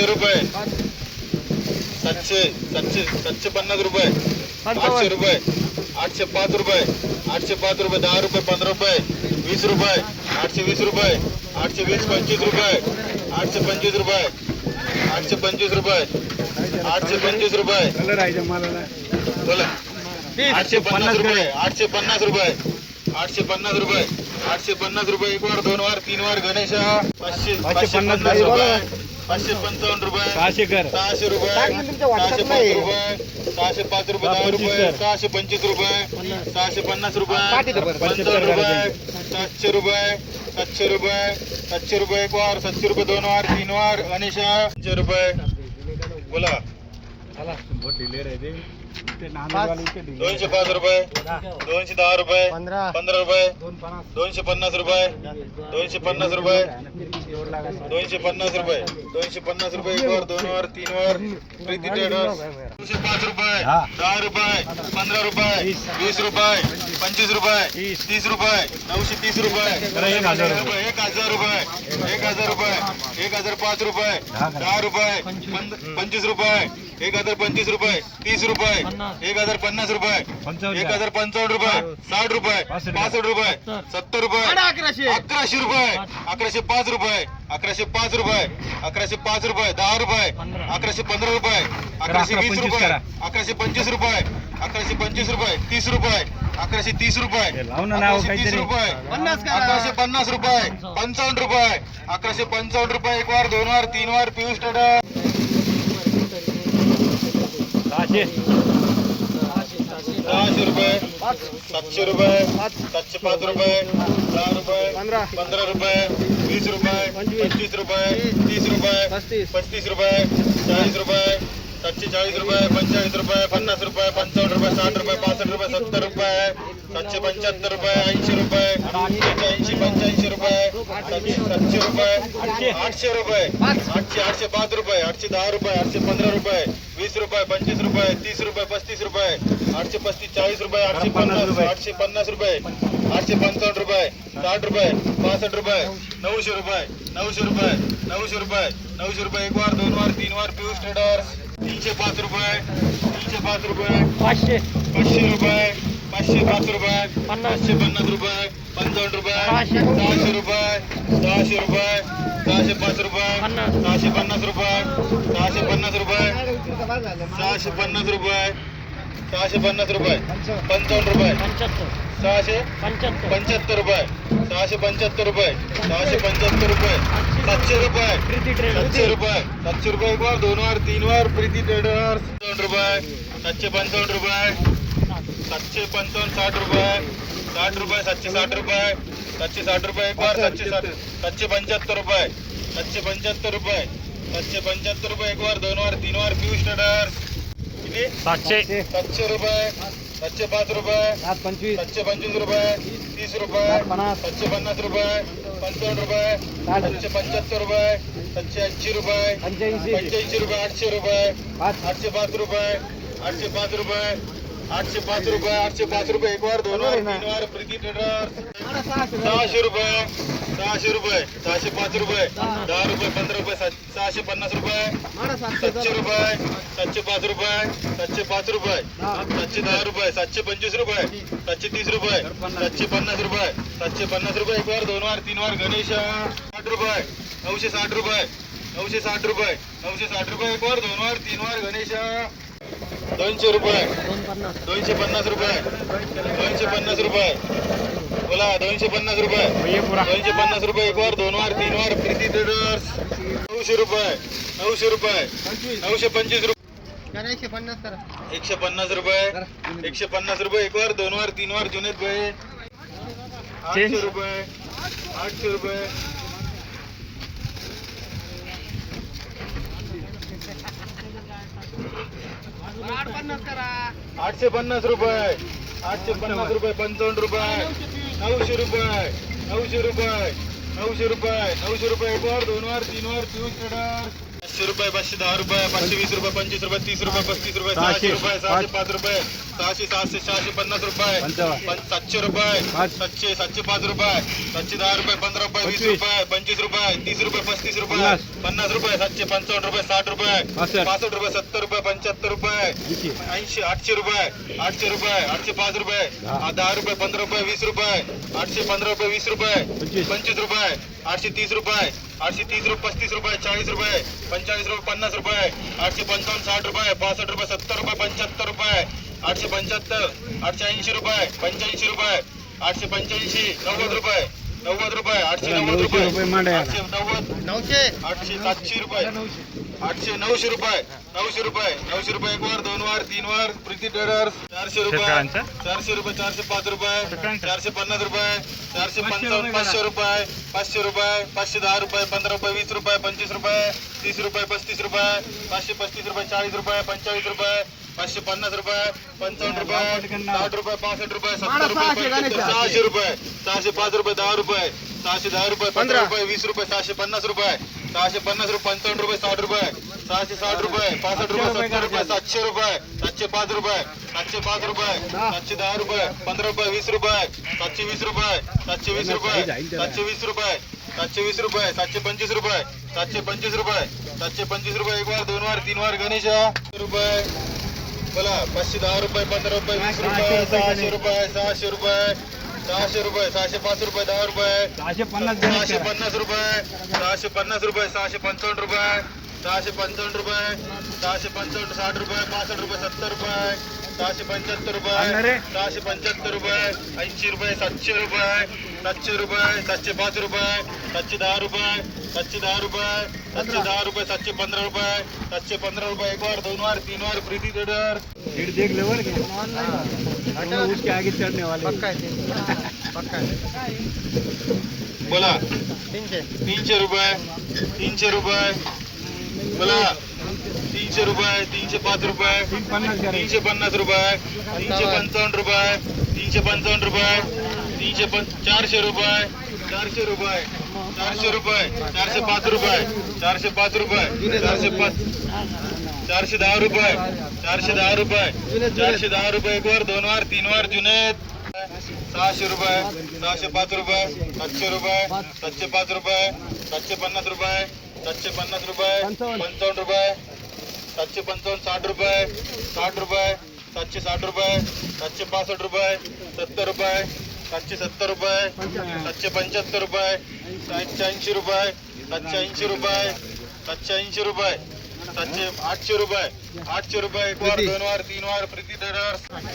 सातशे रुपये सातशे सातशे सातशे पन्नास रुपये आठशे रुपये आठशे पाच रुपये आठशे पाच रुपये दहा रुपये पंधरा रुपये वीस रुपये आठशे वीस रुपये आठशे वीस पंचवीस रुपये आठशे पंचवीस रुपये आठशे पंचवीस रुपये आठशे पंचवीस रुपये बोला आठशे पन्नास रुपये आठशे पन्नास रुपये आठशे पन्नास रुपये आठशे पन्नास रुपये एक वार दोन वार तीन वार गणेश पाचशे पाचशे पन्नास रुपये पाचशे पंचावन्न रुपये सहाशे कर. सहाशे रुपये सहाशे पाच रुपये सहाशे पाच रुपये दहा रुपये सहाशे पंचवीस रुपये सहाशे पन्नास रुपये पंचावन्न रुपये सातशे रुपये सातशे रुपये सातशे रुपये एक वार सातशे रुपये दोन वार तीन वार गणेश सातशे रुपये. बोला. दोनशे पाच रुपये. दोनशे दहा रुपये. पंधरा. रुपये. दोनशे पन्नास रुपये. दोनशे पन्नास रुपये. दोनशे पन्नास रुपये. दोनशे पन्नास रुपये एक वर दोन वर तीन वर प्रीती ट्रेडर्स दोनशे पाच रुपये. दहा रुपये. पंधरा रुपये. वीस. रुपये. पंचवीस रुपये. तीस. रुपये. नऊशे तीस रुपये. एक हजार रुपये. एक हजार रुपये. एक हजार रुपये. एक हजार पाच रुपये. दहा रुपये. पंचवीस रुपये. एक हजार पंचवीस रुपये. तीस रुपये. एक हजार पन्नास रुपये. एक हजार पंचावन्न रुपये. साठ रुपये. पासष्ट. रुपये. सत्तर. रुपये. अकराशे. रुपये. अकराशे पाच रुपये. अकराशे पाच रुपये. अकराशे पाच रुपये. दहा रुपये. अकराशे पंधरा रुपये. अकराशे अकरा वीस पंचवीस रुपये. करा. अकराशे पंचवीस रुपये. अकराशे पंचवीस रुपये. तीस रुपये. अकराशे तीस रुपये. हे लाव ना नाव अकराशे तीस. रुपये. अकराशे पन्नास रुपये. पंचावन्न रुपये. अकराशे पंचावन्न रुपये. एक वार दोन वार तीन वार पियुष टाटा. सहाशे सहाशे रुपये सातशे रुपये सातशे पाच रुपये दहा रुपये पंधरा. पंधरा रुपये वीस रुपये पंचवीस. रुपये तीस रुपये पस्तीस रुपये चाळीस रुपये. सातशे चाळीस रुपये पंचेचाळीस रुपये पन्नास रुपये पंचावन्न रुपये साठ रुपये पासष्ट रुपये सत्तर रुपये सातशे पंच्याहत्तर रुपये ऐंशी रुपये ऐंशी पंच्याऐंशी रुपये सातशे रुपये आठशे रुपये आठशे आठशे पाच रुपये आठशे दहा रुपये आठशे पंधरा रुपये वीस रुपये पंचवीस रुपये तीस रुपये पस्तीस रुपये आठशे पस्तीस चाळीस रुपये आठशे पन्नास. आठशे पन्नास रुपये आठशे पंचावन्न रुपये साठ रुपये पासष्ट रुपये नऊशे रुपये नऊशे रुपये नऊशे रुपये नऊशे रुपये एक वार दोन वार तीन वार पियुष ट्रेडर्स तीनशे पाच रुपये तीनशे पाच रुपये पाचशे. पाचशे रुपये पाचशे पाच रुपये पाचशे पन्नास रुपये पंचावन्न रुपये. सहाशे. रुपये सहाशे रुपये सहाशे पाच रुपये सहाशे पन्नास रुपये सहाशे पन्नास रुपये सहाशे पन्नास रुपये सहाशे पन्नास रुपये. पंचावन्न रुपये. सहाशे पंच्याहत्तर रुपये. सहाशे पंच्याहत्तर रुपये. सहाशे पंच्याहत्तर रुपये. सातशे रुपये. सातशे रुपये. सातशे रुपये एक वार दोन वार तीन वार प्रीती ट्रेडर पंचावन्न रुपये. सातशे पंचावन्न रुपये. सातशे पंचावन्न साठ रुपये. साठ रुपये सातशे साठ रुपये. सातशे साठ रुपये एक वार सातशे साठ सातशे पंच्याहत्तर रुपये. सातशे पंच्याहत्तर रुपये. सातशे पंच्याहत्तर रुपये एक वार दोन वार तीन वार पियुष ट्रेडर्स. किती? सातशे. सातशे रुपये. सातशे पाच रुपये. सात पंचवीस. सातशे पंचवीस रुपये. तीस रुपये. पन्नास. सातशे पन्नास रुपये. पंचावन्न रुपये. सातशे पंच्याहत्तर रुपये. सातशे ऐंशी रुपये. पंच्याऐंशी. पंच्याऐंशी रुपये आठशे रुपये. आठशे पाच रुपये. आठशे पाच रुपये. आठशे पाच रुपये आठशे पाच रुपये एक वार दोन वार तीन वार प्रीती ट्रेडर सहाशे रुपये सहाशे रुपये सहाशे पाच रुपये दहा रुपये पंधरा रुपये सहाशे पन्नास रुपये सातशे रुपये सातशे पाच रुपये सातशे पाच रुपये सातशे दहा रुपये सातशे पंचवीस रुपये सातशे तीस रुपये सातशे पन्नास रुपये सातशे पन्नास रुपये एक वार दोन वार तीन वार गणेश साठ रुपये नऊशे साठ रुपये नऊशे साठ रुपये नऊशे साठ रुपये एक वार दोन वार तीन वार गणेश दोनशे रुपये. दोनशे पन्नास रुपये. दोनशे पन्नास रुपये. बोला दोनशे पन्नास रुपये. ये पुरा दोनशे पन्नास रुपये एक वार दोन वार तीन वार प्रीती ट्रेडर्स नऊशे रुपये. नऊशे रुपये. नऊशे पंचवीस रुपये. एकशे पन्नास रुपये. एकशे पन्नास रुपये एक वार दोन वार तीन वार जुनेद भाई. आठशे. रुपये. आठशे रुपये. आठशे पन्नास रुपये. आठशे पन्नास रुपये पंचावन्न रुपये. नऊशे रुपये. नऊशे रुपये. नऊशे रुपये. नऊशे रुपये एक वार दोन वार तीन वार ट्रेडर पाचशे रुपये पाचशे दहा रुपये पाचशे वीस रुपये पंचवीस रुपये तीस रुपये पस्तीस रुपये. सहाशे रुपये सहाशे पाच रुपये. सहाशे सहाशे सहाशे पन्नास रुपये सातशे रुपये. सातशे सातशे पाच रुपये सातशे दहा रुपये पंधरा रुपये वीस. रुपये पंचवीस रुपये तीस रुपये पस्तीस रुपये पन्नास. रुपये सातशे पंचावन्न रुपये साठ रुपये पासष्ट. रुपये सत्तर रुपये पंच्याहत्तर रुपये ऐंशी. आठशे रुपये आठशे रुपये आठशे पाच रुपये दहा. रुपये पंधरा रुपये वीस रुपये आठशे पंधरा रुपये वीस रुपये पंचवीस. रुपये आठशे तीस रुपये आठशे तीस रुपये पस्तीस रुपये चाळीस रुपये पंचेचाळीस रुपये पन्नास रुपये आठशे पंचावन्न साठ रुपये पासष्ट रुपये सत्तर रुपये पंच्याहत्तर रुपये आठशे पंच्याहत्तर आठशे ऐंशी रुपये पंच्याऐंशी रुपये आठशे पंच्याऐंशी नव्वद रुपये नव्वद रुपये आठशे नव्वद रुपये. आठशे नव्वद नऊशे आठशे सातशे रुपये आठशे नऊशे रुपये नऊशे रुपये नऊशे रुपये एक वार दोन वार तीन वार प्रीती ट्रेडर्स चारशे रुपये शेतकऱ्यांचं? चारशे रुपये चारशे पाच रुपये? चारशे पन्नास रुपये चारशे पाचशे पंचावन्न रुपये पाचशे रुपये पाचशे रुपये पाचशे दहा रुपये पंधरा रुपये वीस रुपये पंचवीस रुपये तीस रुपये पस्तीस रुपये पाचशे पस्तीस रुपये चाळीस रुपये पंचेचाळीस रुपये पाचशे पन्नास रुपये पंचावन्न रुपये साठ रुपये पासष्ट रुपये सत्तर रुपये सहाशे रुपये सहाशे पाच रुपये दहा रुपये सहाशे दहा रुपये पंधरा रुपये वीस रुपये सहाशे पन्नास रुपये सहाशे पन्नास रुपये पंचावन्न रुपये साठ रुपये सहाशे साठ रुपये पासष्ट रुपये सत्तर रुपये सातशे रुपये सातशे पाच रुपये सातशे पाच रुपये सातशे दहा रुपये पंधरा रुपये वीस रुपये सातशे वीस रुपये सातशे वीस रुपये सातशे वीस रुपये सातशे वीस रुपये सातशे पंचवीस रुपये सातशे पंचवीस रुपये सातशे पंचवीस रुपये एक वार दोन वार तीन वार गणेश रुपये बोला पाचशे दहा रुपये पंधरा रुपये वीस रुपये सहाशे रुपये सहाशे रुपये सहाशे रुपये सहाशे पाच रुपये दहा रुपये. सहाशे पन्नास सहाशे पन्नास रुपये सहाशे पन्नास रुपये सहाशे पंचावन्न रुपये सहाशे पंचावन्न रुपये सहाशे पंचावन्न साठ रुपये पासष्ट रुपये सत्तर रुपये. सहाशे पंच्याहत्तर रुपये? सहाशे पंच्याहत्तर रुपये ऐंशी रुपये सातशे रुपये सातशे रुपये सातशे पाच रुपये सातशे दहा रुपये सातशे दहा रुपये सातशे दहा रुपये सातशे पंधरा रुपये सातशे पंधरा रुपये एक वार दोन वार तीन वार प्रीती ट्रेडर भीड़ देख ले बोल के हम लोग उसके आगे चढ़ने वाले. हैं। पक्का पक्का बोला. तीनशे. तीनशे रुपये तीनशे रुपये. बोला. तीनशे रुपये तीनशे पाच रुपये तीनशे पन्नास रुपये तीनशे पंचावन्न रुपये तीनशे पंचावन्न रुपये तीनशे पं चारशे रुपये चारशे रुपये चारशे रुपये चारशे पाच रुपये चारशे पाच रुपये चारशे पाच चारशे दहा रुपये चारशे दहा रुपये चारशे दहा रुपये एक वर दोन वार तीन वार जुने सहाशे रुपये सहाशे पाच रुपये सातशे रुपये सातशे पाच रुपये सातशे पन्नास रुपये सातशे पन्नास रुपये पंचावन्न रुपये सातशे पंचावन्न साठ रुपये साठ रुपये सातशे साठ रुपये सातशे पासष्ट रुपये सत्तर रुपये सातशे सत्तर रुपये सातशे पंच्याहत्तर रुपये सातशे ऐंशी रुपये सातशे ऐंशी रुपये सातशे ऐंशी रुपये सातशे आठशे रुपये आठशे रुपये एक वार दोन वार तीन वार प्रति दर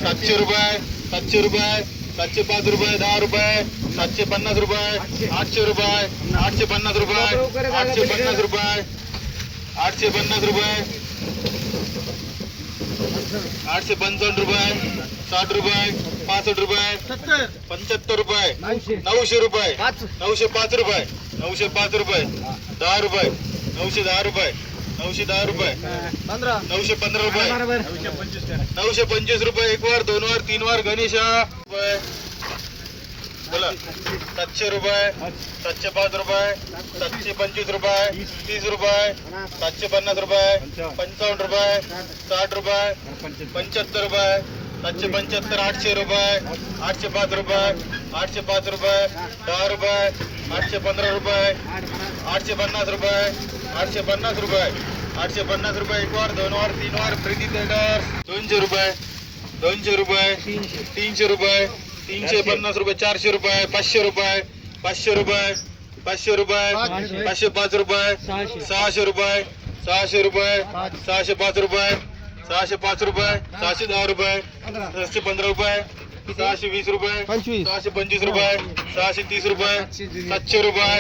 सातशे रुपये सातशे रुपये सातशे पाच रुपये दहा रुपये सातशे पन्नास रुपये आठशे रुपये आठशे पन्नास रुपये आठशे पन्नास रुपये आठशे पन्नास रुपये आठशे पंचावन्न रुपये साठ रुपये पासष्ट रुपये पंच्याहत्तर रुपये नऊशे. रुपये नऊशे पाच रुपये नऊशे पाच रुपये दहा रुपये नऊशे दहा रुपये नऊशे दहा रुपये नऊशे पंधरा रुपये नऊशे पंचवीस रुपये एक वार दोन वार तीन वार गणेशा रुपये. बोला. सातशे रुपये सातशे पाच रुपये सातशे पंचवीस रुपये तीस रुपये सातशे पन्नास रुपये पंचावन्न रुपये साठ रुपये पंच्याहत्तर रुपये सातशे पंच्याहत्तर आठशे रुपये आठशे पाच रुपये आठशे पाच रुपये दहा रुपये आठशे पंधरा रुपये आठशे पन्नास रुपये आठशे पन्नास रुपये आठशे पन्नास रुपये एक वार दोन वार तीन वार प्रीती ट्रेडर्स दोनशे रुपये दोनशे रुपये तीनशे रुपये तीनशे पन्नास रुपये चारशे रुपये पाचशे रुपये पाचशे रुपये पाचशे रुपये पाचशे पाच रुपये सहाशे रुपये सहाशे रुपये सहाशे पाच रुपये सहाशे पाच रुपये सहाशे दहा रुपये सहाशे पंधरा रुपये सहाशे वीस रुपये. सहाशे पंचवीस रुपये सहाशे तीस रुपये सातशे रुपये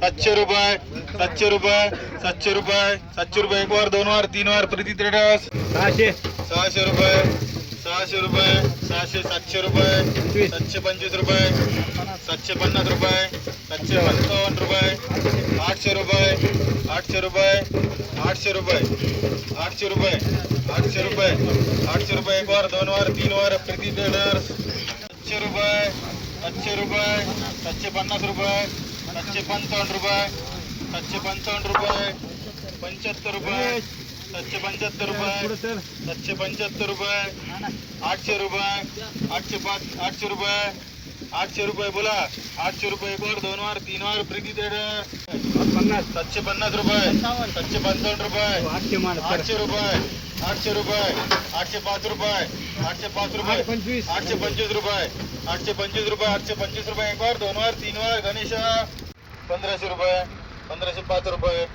सातशे रुपये सातशे रुपये सातशे रुपये सातशे रुपये एक वार दोन वार तीन वार प्रीती ट्रेडर्स सहाशे. सहाशे रुपये. सहाशे रुपये सहाशे सातशे रुपये सातशे पंचवीस रुपये सातशे पन्नास रुपये सातशे पंचावन्न रुपये आठशे रुपये आठशे रुपये आठशे रुपये आठशे रुपये आठशे रुपये आठशे रुपये एक वार दोन वार तीन वार प्रति ट्रेडर्स सातशे रुपये सातशे रुपये सातशे पन्नास रुपये सातशे पंचावन्न रुपये सातशे पंचावन्न रुपये पंच्याहत्तर रुपये सातशे पंच्याहत्तर रुपये. सातशे पंच्याहत्तर रुपये. आठशे रुपये. आठशे पाच आठशे रुपये. आठशे रुपये बोला. आठशे रुपये एक वर दोन वर तीन वर प्रीती पन्नास सातशे पन्नास रुपये. सातशे पंचावन्न रुपये. आठशे मान आठशे रुपये. आठशे रुपये. आठशे पाच रुपये. आठशे पाच रुपये. पंचवीस. आठशे पंचवीस रुपये. आठशे पंचवीस रुपये. आठशे पंचवीस रुपये एक वर दोन वर तीन वर. गणेश पंधराशे रुपये. पंधराशे पाच रुपये.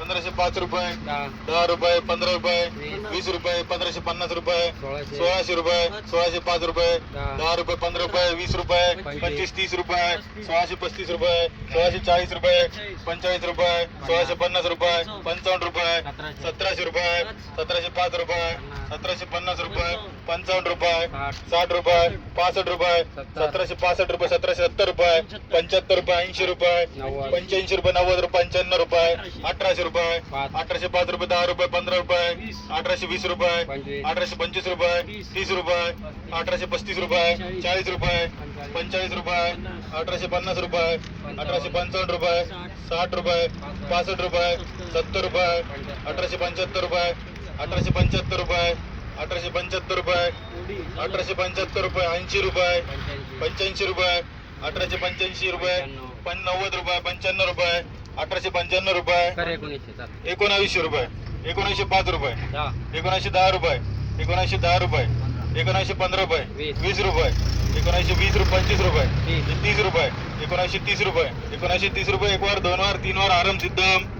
पंधराशे पाच रुपये दहा रुपये पंधरा रुपये वीस रुपये पंधराशे पन्नास रुपये सोळाशे. रुपये सोळाशे पाच रुपये दहा रुपये पंधरा रुपये वीस रुपये पंचवीस तीस रुपये सोळाशे पस्तीस रुपये सोळाशे चाळीस रुपये पंचेचाळीस रुपये सोळाशे पन्नास रुपये पंचावन्न रुपये सतराशे. रुपये सतराशे पाच रुपये सतराशे पन्नास रुपये पंचावन्न रुपये साठ. रुपये पासष्ट रुपये सतराशे पासष्ट रुपये सतराशे सत्तर रुपये पंच्याहत्तर. रुपये ऐंशी रुपये पंच्याऐंशी रुपये नव्वद रुपये पंच्याण्णव रुपये अठराशे रुपये. अठराशे पाच रुपये दहा रुपये पंधरा रुपये अठराशे वीस रुपये अठराशे पंचवीस रुपये तीस. रुपये अठराशे पस्तीस रुपये चाळीस. रुपये पंचेचाळीस. रुपये अठराशे पन्नास रुपये अठराशे पंचावन्न रुपये साठ. रुपये पासष्ट. रुपये सत्तर रुपये अठराशे पंच्याहत्तर रुपये अठराशे पंच्याहत्तर रुपये अठराशे पंच्याहत्तर रुपये अठराशे पंच्याहत्तर रुपये ऐंशी रुपये पंच्याऐंशी. रुपये अठराशे पंच्याऐंशी रुपये पण नव्वद रुपये पंच्याण्णव रुपये अठराशे पंच्याण्णव रुपये. एकोणावीसशे रुपये. एकोणीसशे पाच रुपये. एकोणीसशे दहा रुपये. एकोणीसशे दहा रुपये. एकोणीसशे पंधरा रुपये. वीस. रुपये. एकोणीसशे वीस रुपये पंचवीस रुपये. तीस. तीस रुपये. एकोणीसशे तीस रुपये. एकोणीसशे तीस रुपये एक वार दोन वार तीन वार आराम सिद्धम.